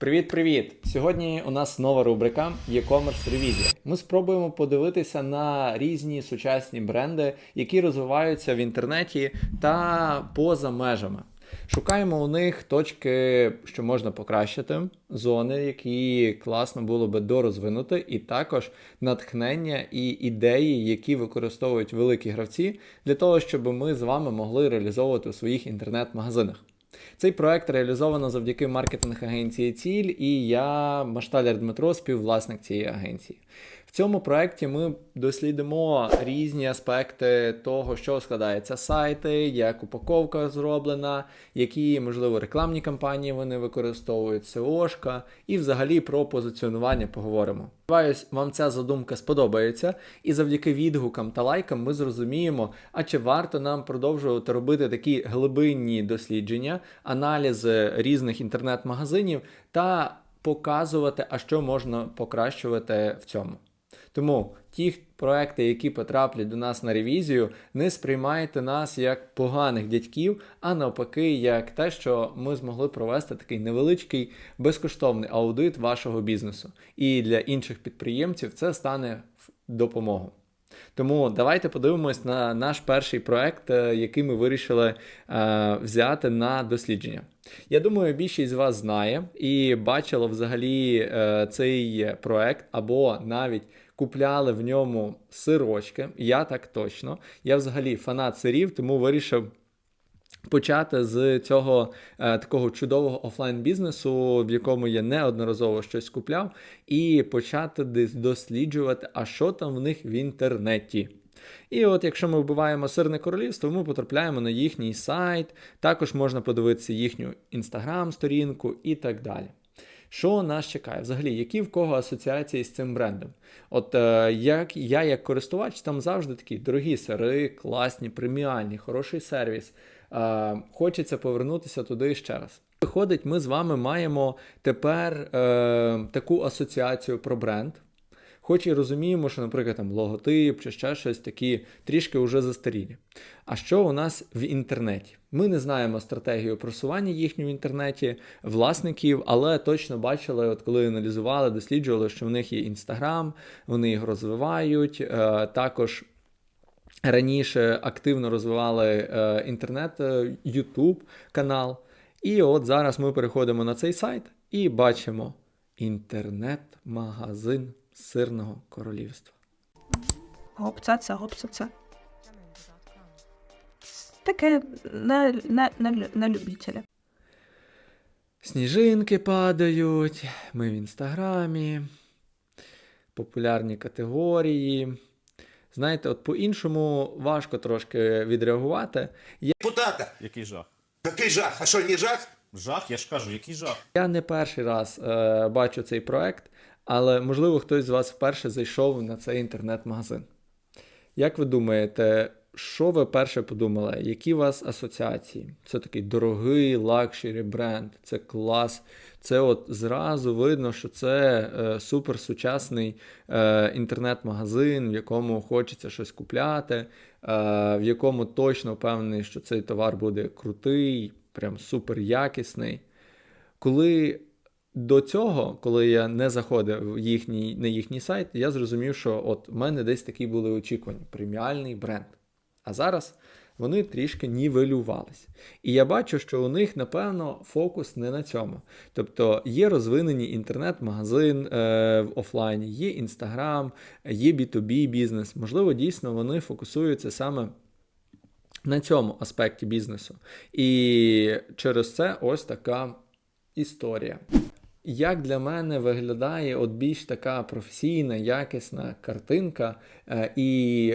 Привіт-привіт! Сьогодні у нас нова рубрика e-commerce ревізія. Ми спробуємо подивитися на різні сучасні бренди, які розвиваються в інтернеті та поза межами. Шукаємо у них точки, що можна покращити, зони, які класно було би дорозвинути, і також натхнення і ідеї, які використовують великі гравці, для того, щоб ми з вами могли реалізовувати у своїх інтернет-магазинах. Цей проект реалізовано завдяки маркетинг-агенції Ціль, і я, Машталяр Дмитро, співвласник цієї агенції. В цьому проекті ми дослідимо різні аспекти того, що складається сайти, як упаковка зроблена, які, можливо, рекламні кампанії вони використовують, SEO-шка, і взагалі про позиціонування поговоримо. Сподіваюсь, вам ця задумка сподобається, і завдяки відгукам та лайкам ми зрозуміємо, а чи варто нам продовжувати робити такі глибинні дослідження, аналізи різних інтернет-магазинів та показувати, а що можна покращувати в цьому. Тому ті проекти, які потраплять до нас на ревізію, не сприймайте нас як поганих дядьків, а навпаки, як те, що ми змогли провести такий невеличкий безкоштовний аудит вашого бізнесу. І для інших підприємців це стане в допомогу. Тому давайте подивимось на наш перший проект, е, який ми вирішили е, взяти на дослідження. Я думаю, більшість з вас знає і бачила взагалі е, цей проект, або навіть купляли в ньому сирочки. Я так точно. Я взагалі фанат сирів, тому вирішив. Почати з цього е, такого чудового офлайн бізнесу, в якому я неодноразово щось купляв, і почати десь досліджувати, а що там в них в інтернеті. І от якщо ми вбиваємо сирне королівство, ми потрапляємо на їхній сайт, також можна подивитися їхню інстаграм-сторінку і так далі. Що нас чекає? Взагалі, які в кого асоціації з цим брендом? От е, як я, як користувач, там завжди такі дорогі сири, класні, преміальні, хороший сервіс. Е, хочеться повернутися туди ще раз. Виходить, ми з вами маємо тепер е, таку асоціацію про бренд. Хоч і розуміємо, що, наприклад, там логотип чи ще щось такі трішки вже застарілі. А що у нас в інтернеті? Ми не знаємо стратегію просування їхню в інтернеті, власників, але точно бачили, от коли аналізували, досліджували, що в них є інстаграм, вони їх розвивають. Е, також раніше активно розвивали е, інтернет, YouTube канал. І от зараз ми переходимо на цей сайт і бачимо інтернет-магазин сирного королівства. Гопцаца, гопцаца. Таке на, на, на, на любителя. Сніжинки падають, ми в інстаграмі, популярні категорії. Знаєте, от по-іншому важко трошки відреагувати. Я, депутата. Який жах? Який жах? А що, не жах? Жах, я ж кажу, який жах. я не перший раз е, бачу цей проект, але можливо хтось з вас вперше зайшов на цей інтернет-магазин. Як ви думаєте, що ви перше подумали? Які у вас асоціації? Це такий дорогий лакшері бренд, це клас. Це от зразу видно, що це е, суперсучасний е, інтернет-магазин, в якому хочеться щось купляти, е, в якому точно впевнений, що цей товар буде крутий, прям супер якісний. Коли до цього, коли я не заходив в їхній, на їхній сайт, я зрозумів, що от в мене десь такі були очікування: преміальний бренд. А зараз вони трішки нівелювались. І я бачу, що у них, напевно, фокус не на цьому. Тобто є розвинені інтернет-магазин е, в офлайні, є Інстаграм, є B2B бізнес. Можливо, дійсно вони фокусуються саме на цьому аспекті бізнесу. І через це ось така історія. Як для мене виглядає от більш така професійна, якісна картинка е, і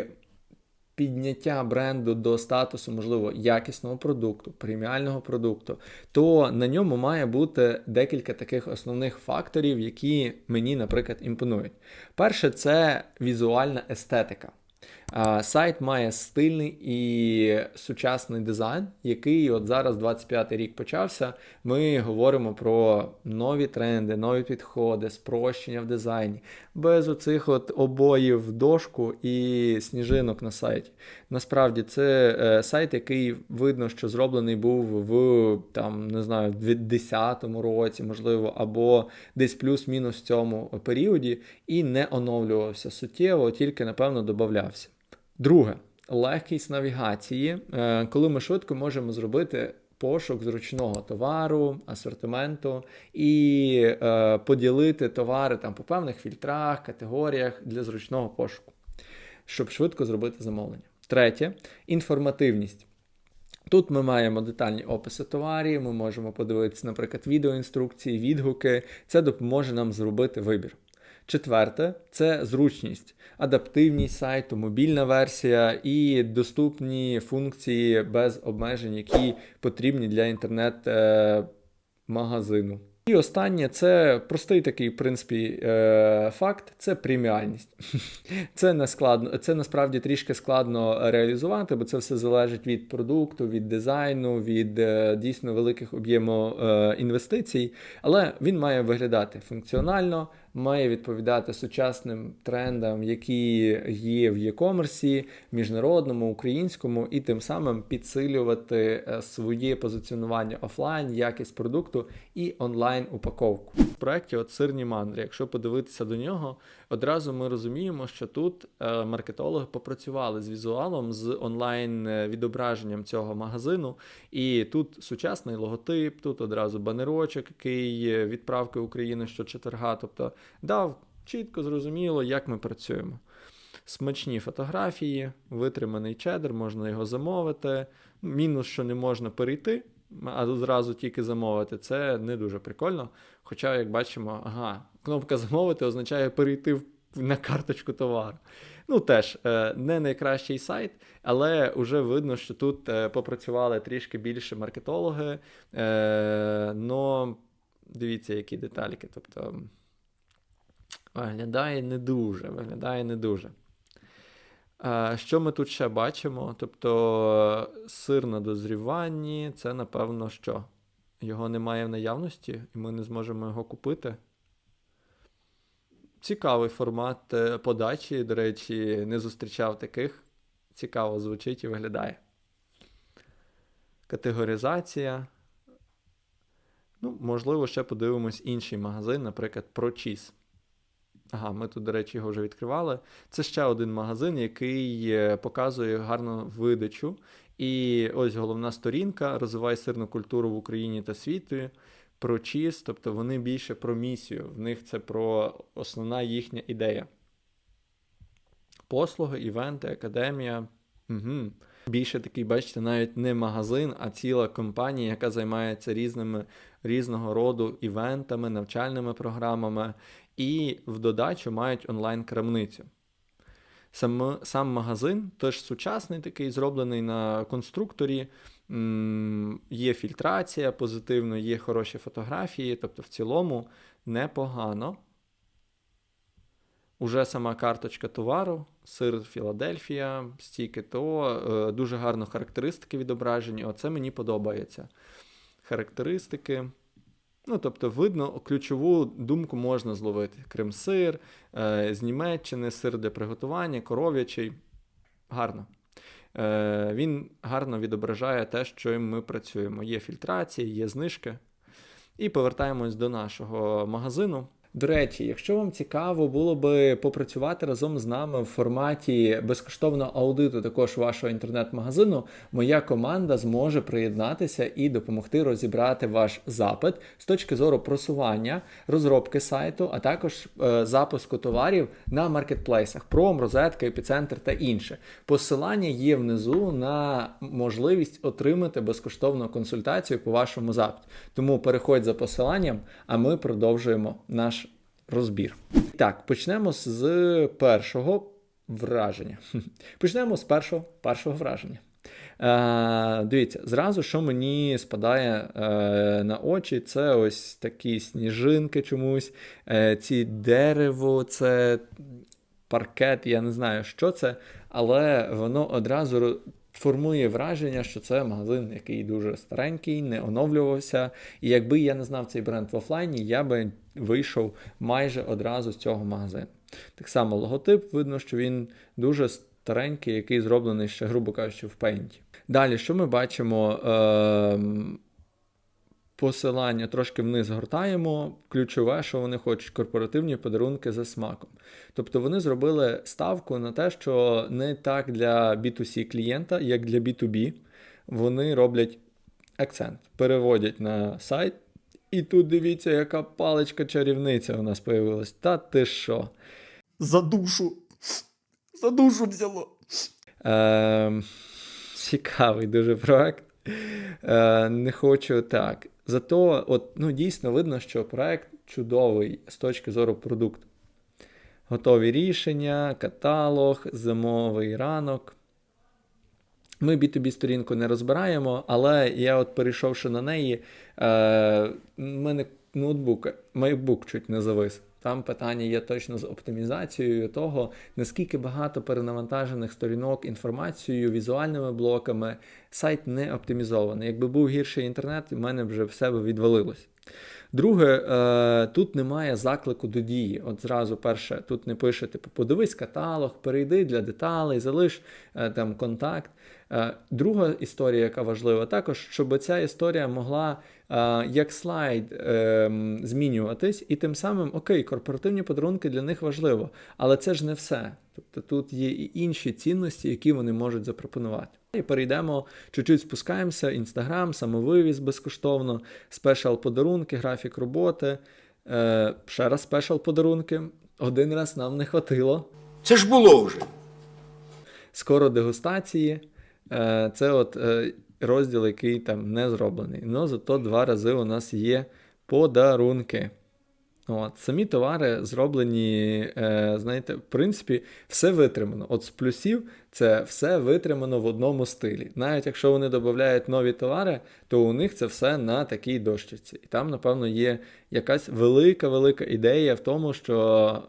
підняття бренду до статусу, можливо, якісного продукту, преміального продукту, то на ньому має бути декілька таких основних факторів, які мені, наприклад, імпонують. Перше, це візуальна естетика. Сайт має стильний і сучасний дизайн, який от зараз 25-й рік почався. Ми говоримо про нові тренди, нові підходи, спрощення в дизайні, без оцих от обоїв дошку і сніжинок на сайті. Насправді це е, сайт, який видно, що зроблений був в там не знаю, в 2010 році, можливо, або десь плюс-мінус в цьому періоді, і не оновлювався суттєво, тільки напевно додавався. Друге, легкість навігації, е, коли ми швидко можемо зробити. Пошук зручного товару, асортименту і е, поділити товари там по певних фільтрах, категоріях для зручного пошуку, щоб швидко зробити замовлення. Третє інформативність. Тут ми маємо детальні описи товарів, ми можемо подивитися, наприклад, відеоінструкції, відгуки. Це допоможе нам зробити вибір. Четверте це зручність, адаптивність сайту, мобільна версія і доступні функції без обмежень, які потрібні для інтернет-магазину. І останнє це простий такий, в принципі, е, факт це преміальність. Це не складно, це насправді трішки складно реалізувати, бо це все залежить від продукту, від дизайну, від е, дійсно великих об'єму е, інвестицій. Але він має виглядати функціонально, має відповідати сучасним трендам, які є в e-commerce, міжнародному, українському, і тим самим підсилювати е, своє позиціонування офлайн, якість продукту і онлайн упаковку. В проєкті от сирні мандри, якщо подивитися до нього, одразу ми розуміємо, що тут е, маркетологи попрацювали з візуалом, з онлайн е, цього магазину. І тут сучасний логотип, тут одразу банерочок, який відправки України що четверга. Тобто дав чітко зрозуміло, як ми працюємо. Смачні фотографії, витриманий чедер, можна його замовити. Мінус, що не можна перейти, а зразу тільки замовити, це не дуже прикольно. Хоча, як бачимо, ага, кнопка замовити означає перейти на карточку товару. Ну, теж е, не найкращий сайт, але вже видно, що тут е, попрацювали трішки більше маркетологи. Е, но дивіться, які детальки. Тобто виглядає не дуже, виглядає не дуже. Що ми тут ще бачимо? Тобто сир на дозріванні, це напевно що? Його немає в наявності, і ми не зможемо його купити. Цікавий формат е, подачі, до речі, не зустрічав таких. Цікаво звучить і виглядає. Категоризація. Ну, можливо, ще подивимось інший магазин, наприклад, ProCheese. Ага, ми тут, до речі, його вже відкривали. Це ще один магазин, який е, показує гарну видачу. І ось головна сторінка розвиває сирну культуру в Україні та світі. Про чіз, тобто вони більше про місію. В них це про основна їхня ідея. Послуги, івенти, академія. Угу. Більше такий, бачите, навіть не магазин, а ціла компанія, яка займається різними різного роду івентами, навчальними програмами, і в додачу мають онлайн-крамницю. Сам, сам магазин теж сучасний, такий, зроблений на конструкторі. Є фільтрація позитивно, є хороші фотографії, тобто в цілому непогано. Уже сама карточка товару, сир Філадельфія, стільки то, е, дуже гарно характеристики відображені. Оце мені подобається. Характеристики. Ну, тобто, видно, ключову думку можна зловити. Крем-сир, е, з Німеччини, сир для приготування, коров'ячий. Гарно. Е, він гарно відображає те, що ми працюємо. Є фільтрація, є знижки. І повертаємось до нашого магазину. До речі, якщо вам цікаво було би попрацювати разом з нами в форматі безкоштовного аудиту також вашого інтернет-магазину, моя команда зможе приєднатися і допомогти розібрати ваш запит з точки зору просування, розробки сайту, а також е, запуску товарів на маркетплейсах Пром, Розетка, Епіцентр та інше. Посилання є внизу на можливість отримати безкоштовну консультацію по вашому запиту. Тому переходь за посиланням, а ми продовжуємо наш розбір. Так, почнемо з першого враження. Почнемо з першого, першого враження. Е, дивіться, зразу, що мені спадає е, на очі, це ось такі сніжинки чомусь, е, ці дерево, це паркет, я не знаю, що це, але воно одразу формує враження, що це магазин, який дуже старенький, не оновлювався. І якби я не знав цей бренд в офлайні, я би вийшов майже одразу з цього магазину. Так само логотип, видно, що він дуже старенький, який зроблений ще, грубо кажучи, в пейнті. Далі, що ми бачимо? Ем, посилання трошки вниз гортаємо. Ключове, що вони хочуть корпоративні подарунки за смаком. Тобто вони зробили ставку на те, що не так для B2C клієнта, як для B2B. Вони роблять акцент, переводять на сайт. І тут дивіться, яка паличка чарівниця у нас появилась. Та ти що? За душу. За душу взяло. Е, цікавий дуже проект. Е, не хочу так. Зато, от, ну, дійсно видно, що проект чудовий з точки зору продукту. Готові рішення, каталог, зимовий ранок. Ми B2B сторінку не розбираємо, але я, от перейшовши на неї, е, в мене ноутбук, MacBook чуть не завис. Там питання є точно з оптимізацією того, наскільки багато перенавантажених сторінок інформацією, візуальними блоками. Сайт не оптимізований. Якби був гірший інтернет, у мене вже все би відвалилось. Друге, е, тут немає заклику до дії. От зразу перше, тут не пише, типу, подивись каталог, перейди для деталей, залиш е, там контакт. Е, Друга історія, яка важлива, також, щоб ця історія могла е, як слайд е, змінюватись, і тим самим, окей, корпоративні подарунки для них важливо, але це ж не все. Тобто тут є і інші цінності, які вони можуть запропонувати. І перейдемо, чуть-чуть спускаємося, інстаграм, самовивіз безкоштовно, спешал подарунки, графік роботи. Е, ще раз спешал подарунки. Один раз нам не хватило. Це ж було вже. Скоро дегустації. Е, Це от е, розділ, який там не зроблений. Ну, зато два рази у нас є подарунки. От, самі товари зроблені, е, знаєте, в принципі, все витримано. От з плюсів це все витримано в одному стилі. Навіть якщо вони додають нові товари, то у них це все на такій дощиці. І там, напевно, є якась велика-велика ідея в тому, що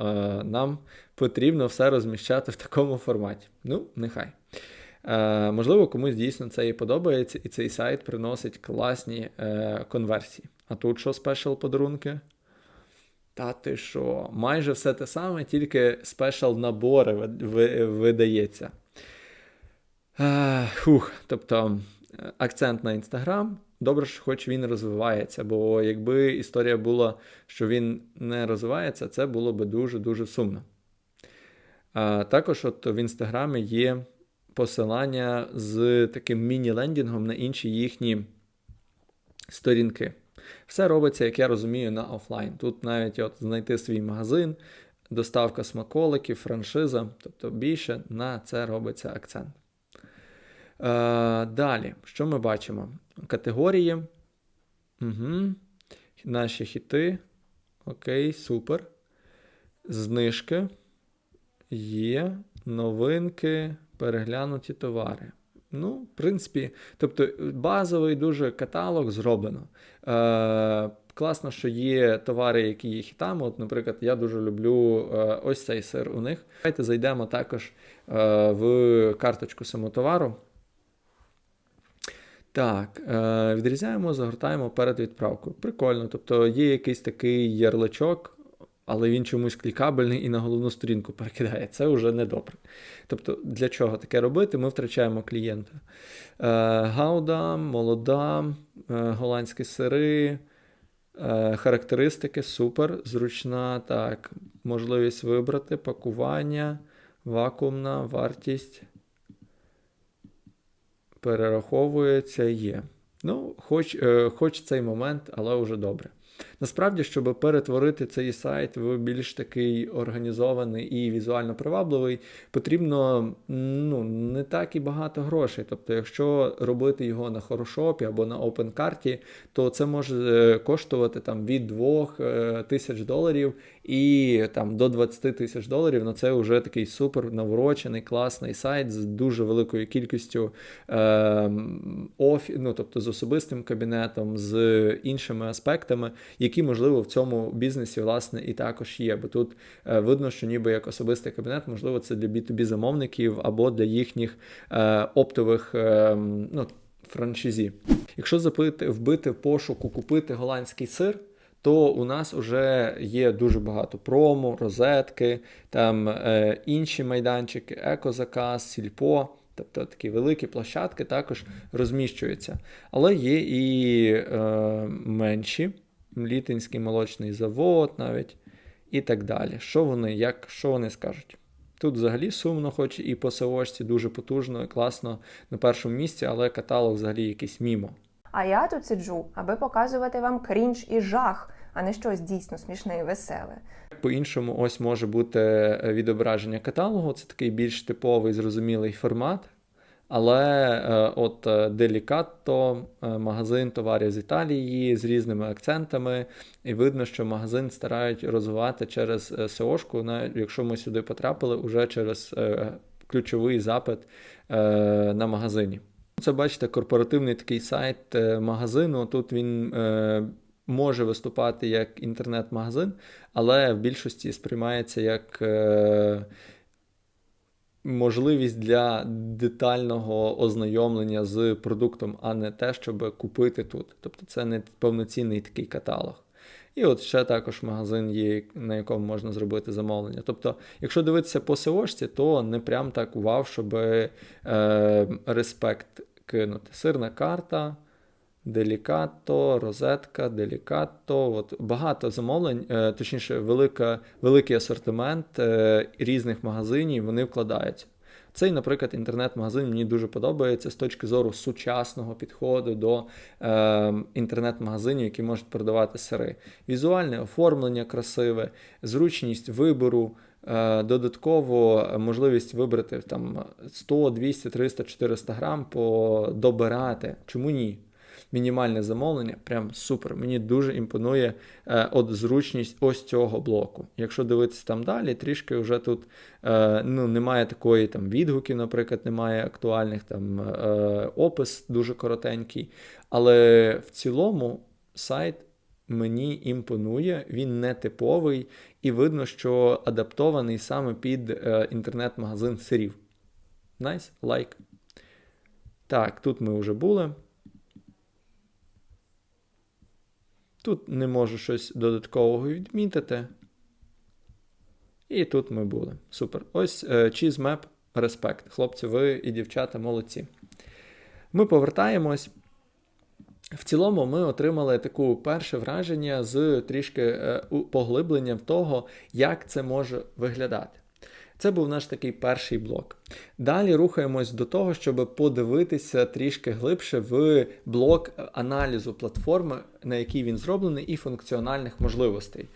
е, нам потрібно все розміщати в такому форматі. Ну, нехай. Е, можливо, комусь дійсно це і подобається, і цей сайт приносить класні е, конверсії. А тут що спешл подарунки? Та ти що, майже все те саме, тільки спешл набори ви- ви- видається. Фух, тобто е, акцент на Інстаграм. Добре, що хоч він розвивається, бо якби історія була, що він не розвивається, це було би дуже-дуже сумно. А, також от в Інстаграмі є посилання з таким міні-лендінгом на інші їхні сторінки. Все робиться, як я розумію, на офлайн. Тут навіть от знайти свій магазин, доставка смаколиків, франшиза, тобто більше на це робиться акцент. Е, далі, що ми бачимо? Категорії. Угу. Наші хіти. Окей, супер. Знижки. Є. Новинки, переглянуті товари. Ну, в принципі, тобто базовий дуже каталог зроблено. Е, класно, що є товари, які є хітами. От, наприклад, я дуже люблю е, ось цей сир у них. Давайте зайдемо також е, в карточку самотовару. Так, е, відрізаємо, загортаємо перед відправкою. Прикольно. Тобто є якийсь такий ярличок, але він чомусь клікабельний і на головну сторінку перекидає. Це вже недобре. Тобто, для чого таке робити? Ми втрачаємо клієнта. Е, гауда, молода, е, голландські сири. Е, характеристики супер, зручна, так, можливість вибрати, пакування, вакуумна, вартість перераховується, є. Ну, хоч, хоч цей момент, але вже добре. Насправді, щоб перетворити цей сайт в більш такий організований і візуально привабливий, потрібно ну, не так і багато грошей. Тобто, якщо робити його на хорошопі або на OpenCart, то це може е, коштувати там від 2 е, тисяч доларів і там до 20 тисяч доларів. Ну це вже такий супер наворочений, класний сайт з дуже великою кількістю е, офі, ну, тобто з особистим кабінетом, з іншими аспектами, які, можливо, в цьому бізнесі власне і також є. Бо тут е, видно, що ніби як особистий кабінет, можливо, це для B2B замовників або для їхніх е, оптових е, ну, франшизі. Якщо запити, вбити пошуку, купити голландський сир. То у нас вже є дуже багато промо, розетки, там е, інші майданчики, екозаказ, сільпо, тобто такі великі площадки також розміщуються. Але є і е, менші, Літинський молочний завод навіть і так далі. Що вони, як, що вони скажуть? Тут взагалі сумно, хоч і по СОшці дуже потужно і класно на першому місці, але каталог взагалі якийсь мімо. А я тут сиджу, аби показувати вам крінж і жах, а не щось дійсно смішне і веселе. По-іншому, ось може бути е, відображення каталогу. Це такий більш типовий, зрозумілий формат. Але е, от Delicato, е, магазин товарів з Італії з різними акцентами, і видно, що магазин старають розвивати через е, навіть якщо ми сюди потрапили, уже через ключовий запит на магазині. Це бачите, корпоративний такий сайт магазину. Тут він може виступати як інтернет-магазин, але в більшості сприймається як можливість для детального ознайомлення з продуктом, а не те, щоб купити тут. Тобто це не повноцінний такий каталог. І от ще також магазин є, на якому можна зробити замовлення. Тобто, якщо дивитися по SEO-шці, то не прям так вау, щоб е, респект кинути. Сирна карта, делікато, розетка, делікато. От багато замовлень, е, точніше, велика, великий асортимент е, різних магазинів вони вкладаються. Цей, наприклад, інтернет-магазин мені дуже подобається з точки зору сучасного підходу до е, інтернет-магазинів, які можуть продавати сири. Візуальне оформлення красиве, зручність вибору, е, додатково можливість вибрати там 100, 200, 300, 400 грам, подобирати. Чому ні? Мінімальне замовлення, прям супер. Мені дуже імпонує е, от зручність ось цього блоку. Якщо дивитися там далі, трішки вже тут е, ну, немає такої там відгуків, наприклад, немає актуальних там е, опис дуже коротенький. Але в цілому сайт мені імпонує, він не типовий, і видно, що адаптований саме під е, інтернет-магазин сирів. Найс, лайк. Так, тут ми вже були. Тут не можу щось додаткового відмітити. І тут ми були. Супер. Ось е, Cheese Map Respect. Хлопці, ви і дівчата молодці. Ми повертаємось. В цілому ми отримали таку перше враження з трішки е, поглибленням того, як це може виглядати. Це був наш такий перший блок. Далі рухаємось до того, щоб подивитися трішки глибше в блок аналізу платформи, на якій він зроблений, і функціональних можливостей.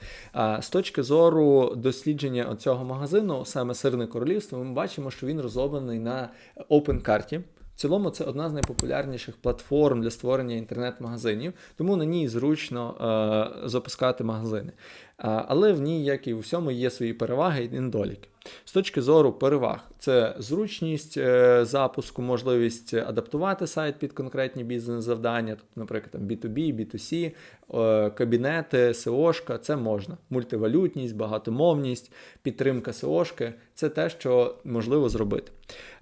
З точки зору дослідження цього магазину, саме сирне королівство, ми бачимо, що він розроблений на OpenCart. В цілому це одна з найпопулярніших платформ для створення інтернет-магазинів, тому на ній зручно е, запускати магазини. Але в ній, як і у всьому, є свої переваги і недоліки. З точки зору переваг, це зручність е, запуску, можливість адаптувати сайт під конкретні бізнес-завдання, тобто, наприклад, там B2B, B2C, е, кабінети, SEO-шка, це можна. Мультивалютність, багатомовність, підтримка SEO-шки – це те, що можливо зробити.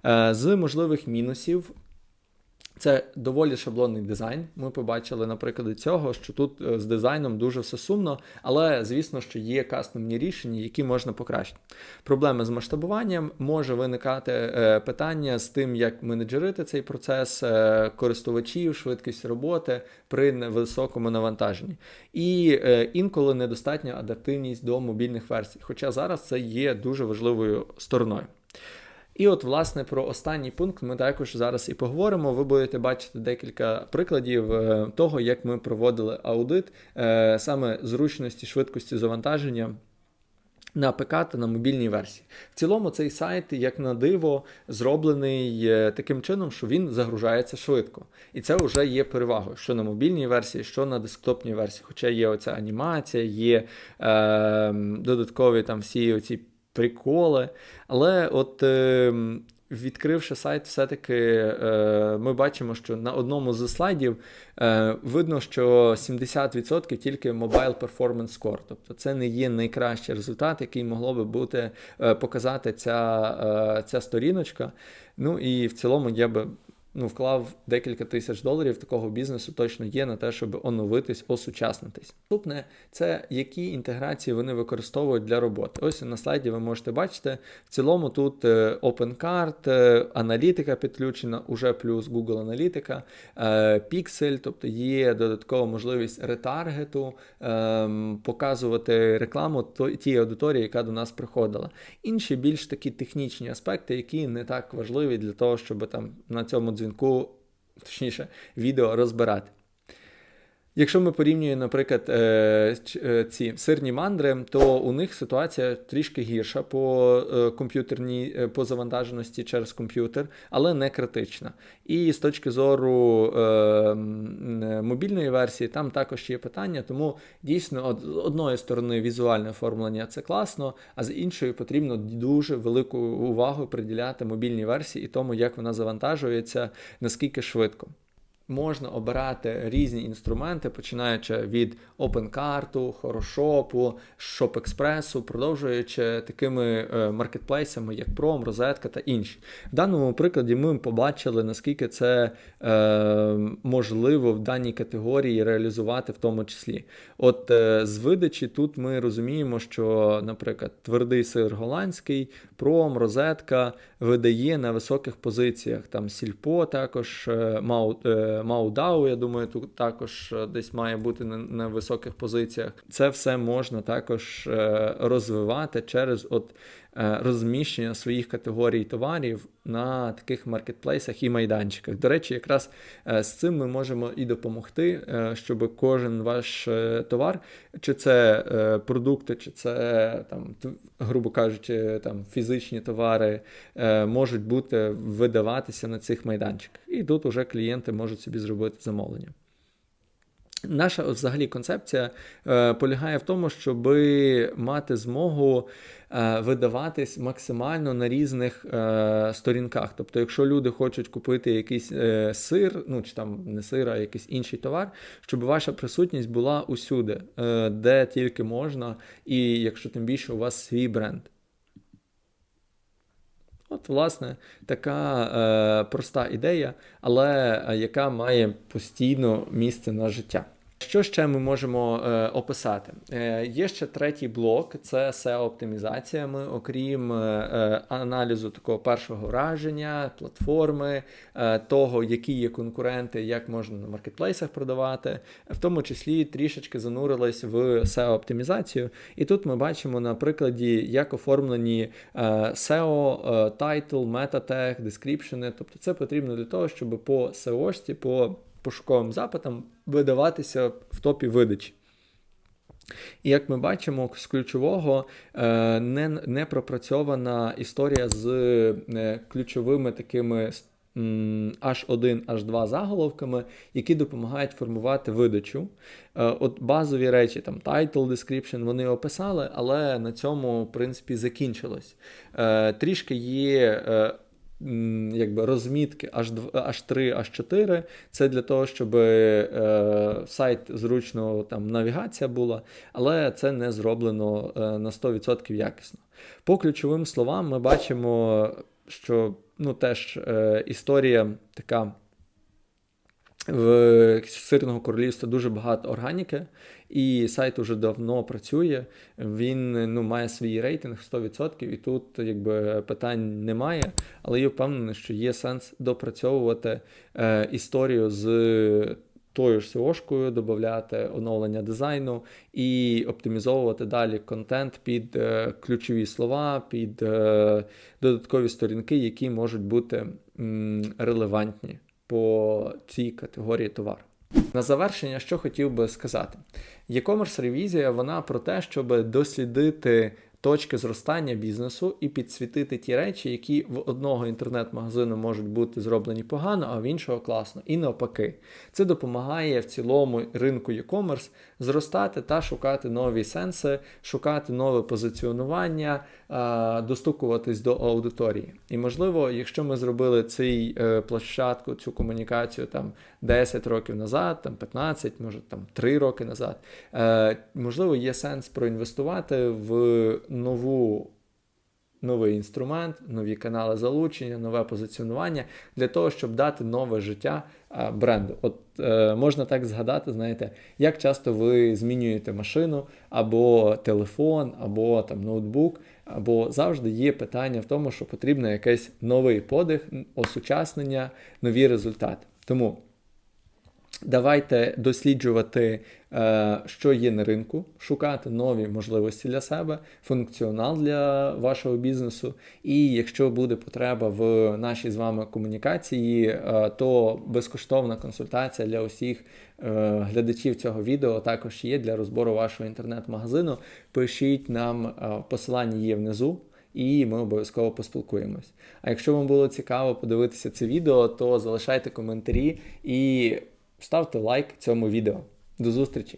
Е, з можливих мінусів це доволі шаблонний дизайн. Ми побачили на прикладі цього, що тут е, з дизайном дуже все сумно, але звісно, що є кастомні рішення, які можна покращити. Проблеми з масштабуванням може виникати е, питання з тим, як менеджерити цей процес е, користувачів, швидкість роботи при високому навантаженні. І інколи недостатня адаптивність до мобільних версій. Хоча зараз це є дуже важливою стороною. І от, власне, про останній пункт ми також зараз і поговоримо. Ви будете бачити декілька прикладів е, того, як ми проводили аудит е, саме зручності, швидкості завантаження. На ПК та на мобільній версії. В цілому цей сайт, як на диво, зроблений е, таким чином, що він загружається швидко. І це вже є перевагою, що на мобільній версії, що на десктопній версії. Хоча є оця анімація, є е, додаткові там всі оці приколи. Але от е, відкривши сайт, все-таки е, ми бачимо, що на одному з слайдів е, видно, що 70% тільки Mobile Performance Score. Тобто це не є найкращий результат, який могло би бути е, показати ця, ця сторіночка. Ну і в цілому я би ну, вклав декілька тисяч доларів такого бізнесу точно є на те, щоб оновитись, осучаснитись. Наступне це які інтеграції вони використовують для роботи. Ось на слайді ви можете бачити. В цілому тут е, OpenCart, е, аналітика підключена, уже плюс Google аналітика, е, Pixel, тобто є додаткова можливість ретаргету, ем, показувати рекламу тій аудиторії, яка до нас приходила. Інші більш такі технічні аспекти, які не так важливі для того, щоб там на цьому дзвінку, точніше, відео розбирати. Якщо ми порівнюємо, наприклад, е, е, ці сирні мандри, то у них ситуація трішки гірша по е, комп'ютерній по завантаженості через комп'ютер, але не критична. І з точки зору мобільної версії, там також є питання, тому дійсно з одної сторони візуальне оформлення це класно, а з іншої потрібно дуже велику увагу приділяти мобільній версії і тому, як вона завантажується, наскільки швидко. Можна обирати різні інструменти, починаючи від OpenCart, Хорошопу, ShopExpress, продовжуючи такими е, маркетплейсами, як Prom, Розетка та інші. В даному прикладі ми побачили, наскільки це е, можливо в даній категорії реалізувати в тому числі. От е, з видачі тут ми розуміємо, що, наприклад, твердий сир голландський, Пром, Розетка видає на високих позиціях. Там Сільпо також, е, Мау, е, Маудау, я думаю, тут також е, десь має бути на, на високих позиціях. Це все можна також е, розвивати через от розміщення своїх категорій товарів на таких маркетплейсах і майданчиках. До речі, якраз е, з цим ми можемо і допомогти, е, щоб кожен ваш е, товар, чи це е, продукти, чи це там, грубо кажучи, там фізичні товари, е, можуть бути видаватися на цих майданчиках. І тут уже клієнти можуть собі зробити замовлення. Наша взагалі концепція е, полягає в тому, щоб мати змогу е, видаватись максимально на різних е, сторінках. Тобто, якщо люди хочуть купити якийсь е, сир, ну чи там не сир, а якийсь інший товар, щоб ваша присутність була усюди, е, де тільки можна, і якщо тим більше у вас свій бренд. От, власне, така е, проста ідея, але е, яка має постійно місце на життя. Що ще ми можемо е, описати? Е, є ще третій блок це SEO-оптимізація. Ми, окрім е, е, аналізу такого першого враження, платформи, е, того, які є конкуренти, як можна на маркетплейсах продавати, в тому числі трішечки занурились в SEO-оптимізацію. І тут ми бачимо на прикладі, як оформлені е, SEO, е, title, tag, description. Тобто це потрібно для того, щоб по SEO-шці, по пошуковим запитам видаватися в топі видачі. І як ми бачимо, з ключового е, не, не пропрацьована історія з е, ключовими такими H1, H2 заголовками, які допомагають формувати видачу. Е, От базові речі, там title, description, вони описали, але на цьому, в принципі, закінчилось. Трішки є. Якби розмітки H2, H3, H4 це для того, щоб е, сайт зручно там навігація була, але це не зроблено е, на 100% якісно. По ключовим словам, ми бачимо, що ну, теж е, історія така в сирного королівства дуже багато органіки, і сайт уже давно працює. Він ну, має свій рейтинг 100%, і тут якби питань немає. Але я впевнений, що є сенс допрацьовувати е, історію з тою ж SEO-шкою, додати оновлення дизайну і оптимізовувати далі контент під е, ключові слова, під е, додаткові сторінки, які можуть бути м, релевантні по цій категорії товару. На завершення, що хотів би сказати, e-commerce ревізія вона про те, щоб дослідити точки зростання бізнесу і підсвітити ті речі, які в одного інтернет-магазину можуть бути зроблені погано, а в іншого класно. І навпаки, це допомагає в цілому ринку e-commerce зростати та шукати нові сенси, шукати нове позиціонування, достукуватись до аудиторії. І можливо, якщо ми зробили цей е, площадку, цю комунікацію там 10 років назад, там 15, може там 3 роки назад, е, можливо, є сенс проінвестувати в нову новий інструмент, нові канали залучення, нове позиціонування для того, щоб дати нове життя бренду. От е, можна так згадати, знаєте, як часто ви змінюєте машину або телефон, або там ноутбук, або завжди є питання в тому, що потрібно якийсь новий подих, осучаснення, нові результати. Тому Давайте досліджувати, е, що є на ринку, шукати нові можливості для себе, функціонал для вашого бізнесу. І якщо буде потреба в нашій з вами комунікації, е, то безкоштовна консультація для усіх е, глядачів цього відео також є для розбору вашого інтернет-магазину. Пишіть нам посилання є внизу. І ми обов'язково поспілкуємось. А якщо вам було цікаво подивитися це відео, то залишайте коментарі і ставте лайк цьому відео. До зустрічі!